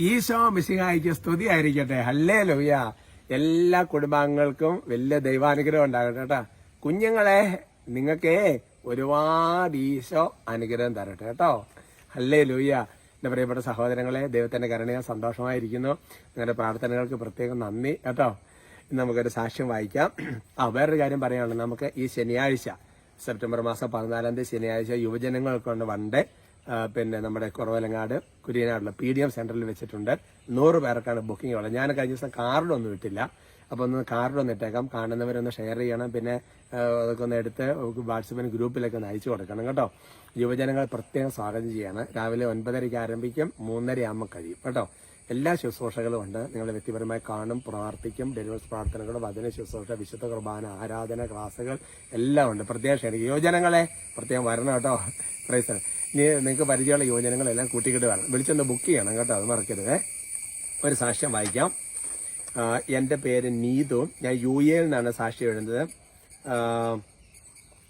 ഈശോ മിശിഹായിക്ക് സ്തുതി ആയിരിക്കട്ടെ. ഹല്ലേ ലൂയ എല്ലാ കുടുംബാംഗങ്ങൾക്കും വലിയ ദൈവാനുഗ്രഹം ഉണ്ടാകട്ടെ കേട്ടോ. കുഞ്ഞുങ്ങളെ നിങ്ങൾക്ക് ഒരുപാട് ഈശോ അനുഗ്രഹം തരട്ടെ കേട്ടോ. ഹല്ലേ ലൂയ എന്റെ പ്രിയപ്പെട്ട സഹോദരങ്ങളെ ദൈവത്തിന്റെ കരുണയാൽ സന്തോഷമായിരിക്കുന്നു. നിങ്ങളുടെ പ്രാർത്ഥനകൾക്ക് പ്രത്യേകം നന്ദി കേട്ടോ. നമുക്കൊരു സാക്ഷ്യം വായിക്കാം. ആ വേറൊരു കാര്യം പറയാനുള്ളത് നമുക്ക് ഈ ശനിയാഴ്ച സെപ്റ്റംബർ മാസം പതിനാലാം തീയതി ശനിയാഴ്ച യുവജനങ്ങൾക്കൊണ്ട് വണ്ടേ ആ, പിന്നെ നമ്മുടെ കുറവലങ്ങാട് കുര്യനാടുള്ള പി ഡി എം സെന്ററിൽ വെച്ചിട്ടുണ്ട്. നൂറ് പേർക്കാണ് ബുക്കിംഗ് ഉള്ളത്. ഞാൻ കഴിഞ്ഞ ദിവസം കാർഡൊന്നും ഇട്ടില്ല. അപ്പോൾ ഒന്ന് കാർഡൊന്ന് ഇട്ടേക്കാം കാണുന്നവരൊന്ന് ഷെയർ ചെയ്യണം. പിന്നെ അതൊക്കെ ഒന്ന് എടുത്ത് വാട്സപ്പിന് ഗ്രൂപ്പിലൊക്കെ ഒന്ന് അയച്ചു കൊടുക്കണം കേട്ടോ. യുവജനങ്ങൾ പ്രത്യേകം സ്വാഗതം ചെയ്യണം. രാവിലെ ഒൻപതരയ്ക്ക് ആരംഭിക്കും. മൂന്നര ആകുമ്പോൾ കഴിയും. കേട്ടോ. എല്ലാ ശുശ്രൂഷകളും ഉണ്ട്. നിങ്ങൾ വ്യക്തിപരമായി കാണും പ്രാർത്ഥിക്കും ഡെലിവേഴ്സ് പ്രാർത്ഥനകൾ വചന ശുശ്രൂഷ വിശുദ്ധ കുർബാന ആരാധന ക്ലാസ്സുകൾ എല്ലാം ഉണ്ട്. പ്രത്യേകം ക്ഷണിക്കും. യുവജനങ്ങളെ പ്രത്യേകം വരണം കേട്ടോ. പ്രൈസ് ഇനി നിങ്ങൾക്ക് പരിചയമുള്ള യുവജനങ്ങളെല്ലാം കൂട്ടിക്കിട്ട് വരണം വിളിച്ചൊന്ന് ബുക്ക് ചെയ്യണം കേട്ടോ. അത് മറക്കരുത്. ഒരു സാക്ഷ്യം വായിക്കാം. എന്റെ പേര് നീതു. ഞാൻ യു എയിൽ നിന്നാണ് സാക്ഷി എഴുതുന്നത്.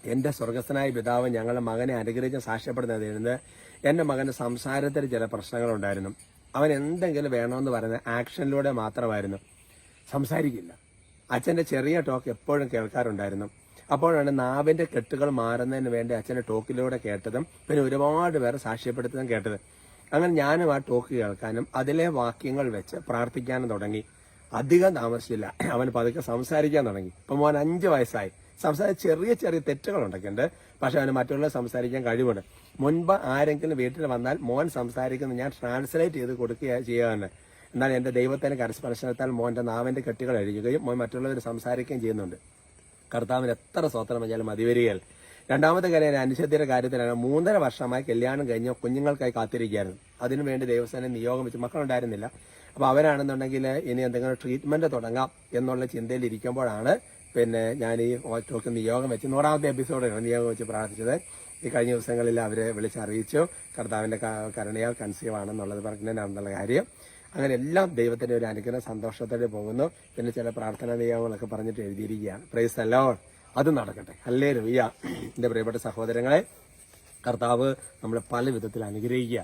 എന്റെ സ്വർഗസ്ഥനായ പിതാവ് ഞങ്ങളുടെ മകനെ അനുഗ്രഹിച്ച് സാക്ഷ്യപ്പെടുന്നത് എഴുതുന്നത്. എന്റെ മകന്റെ സംസാരത്തിൽ ചില പ്രശ്നങ്ങളുണ്ടായിരുന്നു. അവൻ എന്തെങ്കിലും വേണമെന്ന് പറയുന്ന ആക്ഷനിലൂടെ മാത്രമായിരുന്നു. സംസാരിക്കില്ല. അച്ഛന്റെ ചെറിയ ടോക്ക് എപ്പോഴും കേൾക്കാറുണ്ടായിരുന്നു. അപ്പോഴാണ് നാവിന്റെ കെട്ടുകൾ മാറുന്നതിന് വേണ്ടി അച്ഛന്റെ ടോക്കിലൂടെ കേട്ടതും പിന്നെ ഒരുപാട് പേർ സാക്ഷ്യപ്പെടുത്തതും കേട്ടത്. അങ്ങനെ ഞാനും ആ ടോക്ക് കേൾക്കാനും അതിലെ വാക്യങ്ങൾ വെച്ച് പ്രാർത്ഥിക്കാനും തുടങ്ങി. അധികം താമസിച്ചില്ല. അവൻ പതുക്കെ സംസാരിക്കാൻ തുടങ്ങി. ഇപ്പം മോൻ അഞ്ച് വയസ്സായി. സംസാരിച്ച ചെറിയ ചെറിയ തെറ്റുകൾ ഉണ്ടൊക്കെയുണ്ട് പക്ഷെ അവന് മറ്റുള്ളവർ സംസാരിക്കാൻ കഴിവുണ്ട്. മുൻപ് ആരെങ്കിലും വീട്ടിൽ വന്നാൽ മോൻ സംസാരിക്കുന്നത് ഞാൻ ട്രാൻസ്ലേറ്റ് ചെയ്ത് കൊടുക്കുക ചെയ്യാറുണ്ട്. എന്നാൽ എന്റെ ദൈവത്തിന്റെ കരസ്പർശനത്താൽ മോന്റെ നാവിന്റെ കെട്ടികൾ അഴിയുകയും മോൻ മറ്റുള്ളവർ സംസാരിക്കുകയും ചെയ്യുന്നുണ്ട്. കർത്താവിന് എത്ര സ്വത്രം വെച്ചാലും മതിവരികൾ രണ്ടാമത്തെ കാര്യം അനുശുദ്ധിയുടെ കാര്യത്തിലാണ്. മൂന്നര വർഷമായി കല്യാണം കഴിഞ്ഞ കുഞ്ഞുങ്ങൾക്കായി കാത്തിരിക്കുകയായിരുന്നു. അതിനുവേണ്ടി ദൈവസ്ഥാനം നിയോഗം വെച്ച് മക്കളുണ്ടായിരുന്നില്ല. അപ്പൊ അവരാണെന്നുണ്ടെങ്കിൽ ഇനി എന്തെങ്കിലും ട്രീറ്റ്മെന്റ് തുടങ്ങാം എന്നുള്ള ചിന്തയിൽ ഇരിക്കുമ്പോഴാണ് പിന്നെ ഞാൻ ഈ ഓച്ചോക്ക് നിയോഗം വെച്ച് നൂറാമത്തെ എപ്പിസോഡാണ് നിയോഗം വെച്ച് പ്രാർത്ഥിച്ചത് ഈ കഴിഞ്ഞ ദിവസങ്ങളിൽ അവരെ വിളിച്ചറിയിച്ചു കർത്താവിന്റെ കരുണയാൽ കൺസീവ് ആണെന്നുള്ളത് പറഞ്ഞതിനാണെന്നുള്ള കാര്യം. അങ്ങനെ എല്ലാം ദൈവത്തിന്റെ ഒരു അനുഗ്രഹം സന്തോഷത്തോടെ പോകുന്നു. പിന്നെ ചില പ്രാർത്ഥനാ നിയമങ്ങളൊക്കെ പറഞ്ഞിട്ട് എഴുതിയിരിക്കുകയാണ്. പ്രൈസ് അല്ലോ അത് നടക്കട്ടെ. അല്ലേ രവിയ എന്റെ പ്രിയപ്പെട്ട സഹോദരങ്ങളെ കർത്താവ് നമ്മളെ പല വിധത്തിൽ അനുഗ്രഹിക്കുക.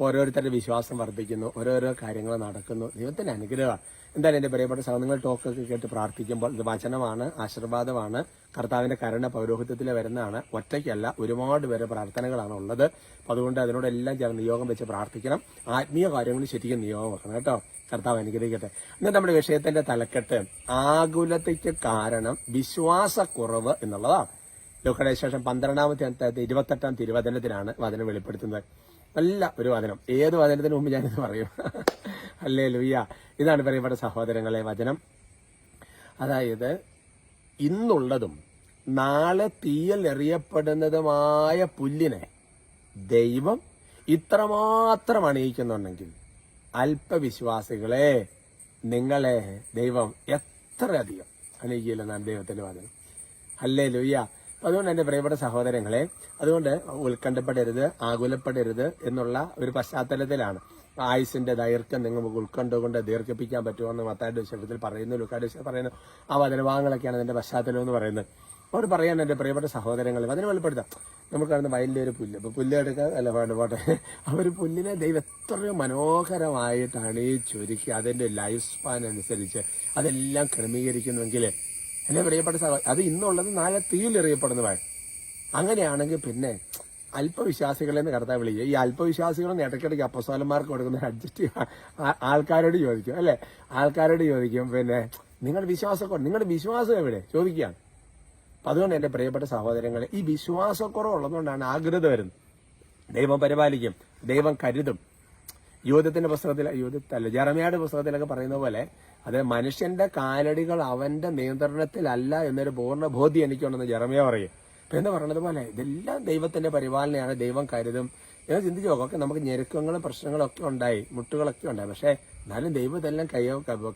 ഓരോരുത്തരുടെ വിശ്വാസം വർദ്ധിക്കുന്നു ഓരോരോ കാര്യങ്ങൾ നടക്കുന്നു. ദൈവത്തിന്റെ അനുഗ്രഹമാണ്. എന്തായാലും എന്റെ പ്രിയപ്പെട്ട സഹനങ്ങൾ ടോക്കൊക്കെ കേട്ട് പ്രാർത്ഥിക്കുമ്പോൾ ഇത് വചനമാണ് ആശീർവാദമാണ് കർത്താവിന്റെ കരുണ പൗരോഹിത്യത്തിൽ വരുന്നതാണ്. ഒറ്റയ്ക്കല്ല ഒരുപാട് പേരെ പ്രാർത്ഥനകളാണ് ഉള്ളത്. അപ്പൊ അതുകൊണ്ട് അതിനോടെല്ലാം ചേർന്ന് നിയോഗം വെച്ച് പ്രാർത്ഥിക്കണം. ആത്മീയ കാര്യങ്ങളിൽ ശരിക്കും നിയോഗം വെക്കണം കേട്ടോ. കർത്താവ് അനുഗ്രഹിക്കട്ടെ. ഇന്ന് നമ്മുടെ വിഷയത്തിന്റെ തലക്കെട്ട് ആകുലതയ്ക്ക് കാരണം വിശ്വാസക്കുറവ് എന്നുള്ളതാണ്. ലോക്കടേശേഷം ശേഷം പന്ത്രണ്ടാമത്തെ ഇരുപത്തെട്ടാം തിരുവചനത്തിലാണ് വചനം വെളിപ്പെടുത്തുന്നത്. നല്ല ഒരു വചനം. ഏത് വചനത്തിന് മുമ്പ് ഞാനിത് പറയും? അല്ലേ ലുയ്യ ഇതാണ് പറയപ്പെട്ട സഹോദരങ്ങളെ വചനം. അതായത് ഇന്നുള്ളതും നാളെ തീയൽ എറിയപ്പെടുന്നതുമായ പുല്ലിനെ ദൈവം ഇത്രമാത്രം അണിയിക്കുന്നുണ്ടെങ്കിൽ അല്പവിശ്വാസികളെ നിങ്ങളെ ദൈവം എത്രയധികം അണിയിക്കില്ലെന്നാണ് ദൈവത്തിന്റെ വചനം. അല്ലേ ലുയ്യ അതുകൊണ്ട് എന്റെ പ്രിയപ്പെട്ട സഹോദരങ്ങളെ അതുകൊണ്ട് ഉത്കണ്ഠപ്പെടരുത് ആകുലപ്പെടരുത് എന്നുള്ള ഒരു പശ്ചാത്തലത്തിലാണ്. ആയുസിന്റെ ദൈർഘ്യം നിങ്ങൾക്ക് ഉത്കണ്ഠ ദീർഘിപ്പിക്കാൻ പറ്റുമെന്ന് മത്തായുടെ വിഷയത്തിൽ പറയുന്നു ലുക്കാട് പറയുന്നു. ആ വചനഭാഗങ്ങളൊക്കെയാണ് അതിന്റെ പശ്ചാത്തലം എന്ന് പറയുന്നത്. അവർ പറയാൻ എന്റെ പ്രിയപ്പെട്ട സഹോദരങ്ങൾ അതിനെ വെളിപ്പെടുത്താം. നമുക്ക് കാണുന്ന വയലിലെ ഒരു പുല്ല്. അപ്പൊ പുല്ല് എടുക്കാൻ അല്ല വേണ്ട പോട്ടെ. അവർ പുല്ലിനെ ദൈവം എത്രയോ മനോഹരമായിട്ടാണ് ഈ ചുരുക്കി അതിന്റെ ലൈഫ് സ്പാൻ അനുസരിച്ച് അതെല്ലാം ക്രമീകരിക്കുന്നുവെങ്കിൽ എന്നെ പ്രിയപ്പെട്ട സഹോ അത് ഇന്നുള്ളത് നാളെ തീയിലെറിയപ്പെടുന്നതാണ് അങ്ങനെയാണെങ്കിൽ പിന്നെ അല്പവിശ്വാസികളെന്ന് കർത്താവ് വിളിക്കുക. ഈ അല്പവിശ്വാസികളെന്ന് ഇടയ്ക്കിടയ്ക്ക് അപ്പസ്വാലന്മാർക്ക് കൊടുക്കുന്ന അഡ്ജസ്റ്റ് ആൾക്കാരോട് ചോദിക്കും അല്ലെ? ആൾക്കാരോട് ചോദിക്കും പിന്നെ നിങ്ങളുടെ വിശ്വാസക്കുറവ് നിങ്ങളുടെ വിശ്വാസം എവിടെ? ചോദിക്കുകയാണ്. അപ്പൊ അതുകൊണ്ട് എന്റെ പ്രിയപ്പെട്ട സഹോദരങ്ങളെ ഈ വിശ്വാസക്കുറവ് ഉള്ളതുകൊണ്ടാണ് ആഗ്രത വരുന്നത്. ദൈവം പരിപാലിക്കും ദൈവം കരുതും. യൂതത്തിന്റെ പുസ്തകത്തിൽ യൂതത്തല്ല ജറമയുടെ പുസ്തകത്തിലൊക്കെ പറയുന്ന പോലെ അത് മനുഷ്യന്റെ കാലടികൾ അവന്റെ നിയന്ത്രണത്തിലല്ല എന്നൊരു പൂർണ ബോധ്യം എനിക്കുണ്ടെന്ന് ജറമയ പറയും. അപ്പൊ എന്താ പറഞ്ഞത് പോലെ ഇതെല്ലാം ദൈവത്തിന്റെ പരിപാലനയാണ് ദൈവം കരുതും. ഞാൻ ചിന്തിച്ചു നോക്കാം ഒക്കെ നമുക്ക് ഞെരുക്കങ്ങളും പ്രശ്നങ്ങളും ഒക്കെ ഉണ്ടായി മുട്ടുകളൊക്കെ ഉണ്ടായി. പക്ഷെ എന്നാലും ദൈവം ഇതെല്ലാം കൈ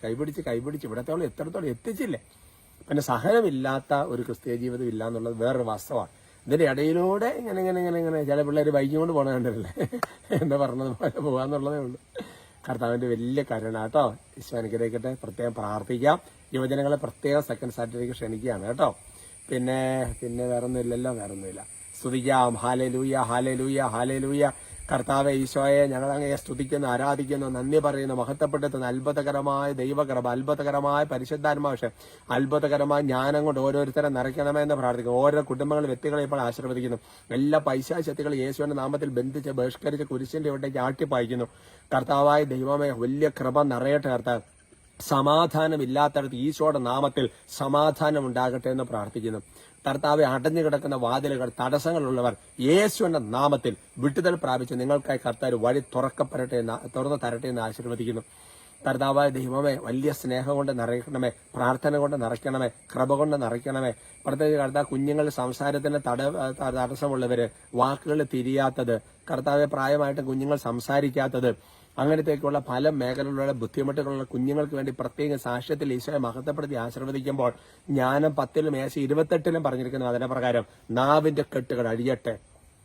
കൈപിടിച്ച് കൈപിടിച്ച് ഇവിടത്തോളം എത്രത്തോളം എത്തിച്ചില്ലേ? പിന്നെ സഹനമില്ലാത്ത ഒരു ക്രിസ്തീയ ജീവിതം ഇല്ല എന്നുള്ളത് വേറൊരു വാസ്തവമാണ്. ഇതിന്റെ ഇടയിലൂടെ ഇങ്ങനെ ഇങ്ങനെ ഇങ്ങനെ ഇങ്ങനെ. ചില പിള്ളേർ ബൈക്കും കൊണ്ട് പോകണ കണ്ടിട്ടില്ലേ? എന്താ പറഞ്ഞത്? പോലെ പോകാന്നുള്ളതേ ഉള്ളൂ. കർത്താവിന്റെ വലിയ കരുണ കേട്ടോ. ഈശ്വരനുഗ്രഹിക്കട്ടെ പ്രത്യേകം പ്രാർത്ഥിക്കാം. യുവജനങ്ങളെ പ്രത്യേകം സെക്കൻഡ് സാറ്റർഡേക്ക് ക്ഷണിക്കുകയാണ് കേട്ടോ. പിന്നെ പിന്നെ വേറൊന്നും ഇല്ലല്ലോ വേറൊന്നുമില്ല. സ്തുതിക്കാം. ഹാലേ ലൂയ ഹാലേ ലൂയ ഹാലേ ലൂയ കർത്താവെ ഈശോയെ ഞങ്ങൾ അങ്ങയെ സ്തുതിക്കുന്നു ആരാധിക്കുന്നു നന്ദി പറയുന്നു. മഹത്വപ്പെടുത്തുന്നു അത്ഭുതകരമായ ദൈവകൃപ അത്ഭുതകരമായ പരിശുദ്ധാത്മാവശ്യം അത്ഭുതകരമായ ജ്ഞാനം കൊണ്ട് ഓരോരുത്തരെ നിറയ്ക്കണമെന്ന് പ്രാർത്ഥിക്കുന്നു. ഓരോ കുടുംബങ്ങളും വ്യക്തികളെ ഇപ്പോൾ ആശീർവദിക്കുന്നു. എല്ലാ പൈശാശക്തികളും യേശുവിന്റെ നാമത്തിൽ ബന്ധിച്ച് ബഹിഷ്കരിച്ച് കുരിശിന്റെ ഇവിടേക്ക് ആട്ടിപ്പായിക്കുന്നു കർത്താവായ ദൈവമേ വലിയ കൃപ നിറയട്ടെ കർത്താവ്. സമാധാനമില്ലാത്തടത്ത് ഈശോയുടെ നാമത്തിൽ സമാധാനം ഉണ്ടാകട്ടെ എന്ന് പ്രാർത്ഥിക്കുന്നു. കർത്താവെ അടഞ്ഞു കിടക്കുന്ന വാതിലുകൾ തടസ്സങ്ങളുള്ളവർ യേശുവിന്റെ നാമത്തിൽ വിട്ടുതൽ പ്രാപിച്ച് നിങ്ങൾക്കായി കർത്താവ് വഴി തുറക്കപ്പെടട്ടെ എന്ന് തുറന്നു തരട്ടെ എന്ന് ആശീർവദിക്കുന്നു. കർത്താവായ ദൈവമേ വലിയ സ്നേഹം കൊണ്ട് നിറയ്ക്കണമേ പ്രാർത്ഥന കൊണ്ട് നിറയ്ക്കണമേ കൃപ കൊണ്ട് നിറയ്ക്കണമേ. പ്രത്യേകിച്ച് കർത്താവ് കുഞ്ഞുങ്ങളുടെ സംസാരത്തിന് തട തടസ്സമുള്ളവര് വാക്കുകൾ തിരിയാത്തത് കർത്താവെ പ്രായമായിട്ട് കുഞ്ഞുങ്ങൾ സംസാരിക്കാത്തത് അങ്ങനത്തേക്കുള്ള പല മേഖലകളിലുള്ള ബുദ്ധിമുട്ടുകളുള്ള കുഞ്ഞുങ്ങൾക്ക് വേണ്ടി പ്രത്യേക സാക്ഷ്യത്തിൽ ഈശോയെ മഹത്വപ്പെടുത്തി ആശീർവദിക്കുമ്പോൾ ജ്ഞാനം പത്തിലും ഏശ ഇരുപത്തെട്ടിലും പറഞ്ഞിരിക്കുന്നു അതിന്റെ പ്രകാരം നാവിന്റെ കെട്ടുകൾ അഴിയട്ടെ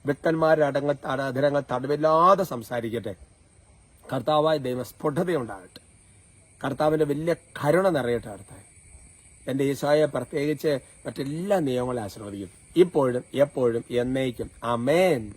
വിക്കന്മാരുടെ അടങ്ങ അധരങ്ങൾ തടവില്ലാതെ സംസാരിക്കട്ടെ. കർത്താവായ ദൈവ സ്ഫുടതയുണ്ടാകട്ടെ. കർത്താവിന്റെ വലിയ കരുണ നിറയട്ടെ അടുത്ത എന്റെ ഈശോയെ പ്രത്യേകിച്ച് മറ്റെല്ലാ നിയമങ്ങളെ ആശീർവദിക്കും. ഇപ്പോഴും എപ്പോഴും എന്നേക്കും. അമേൻ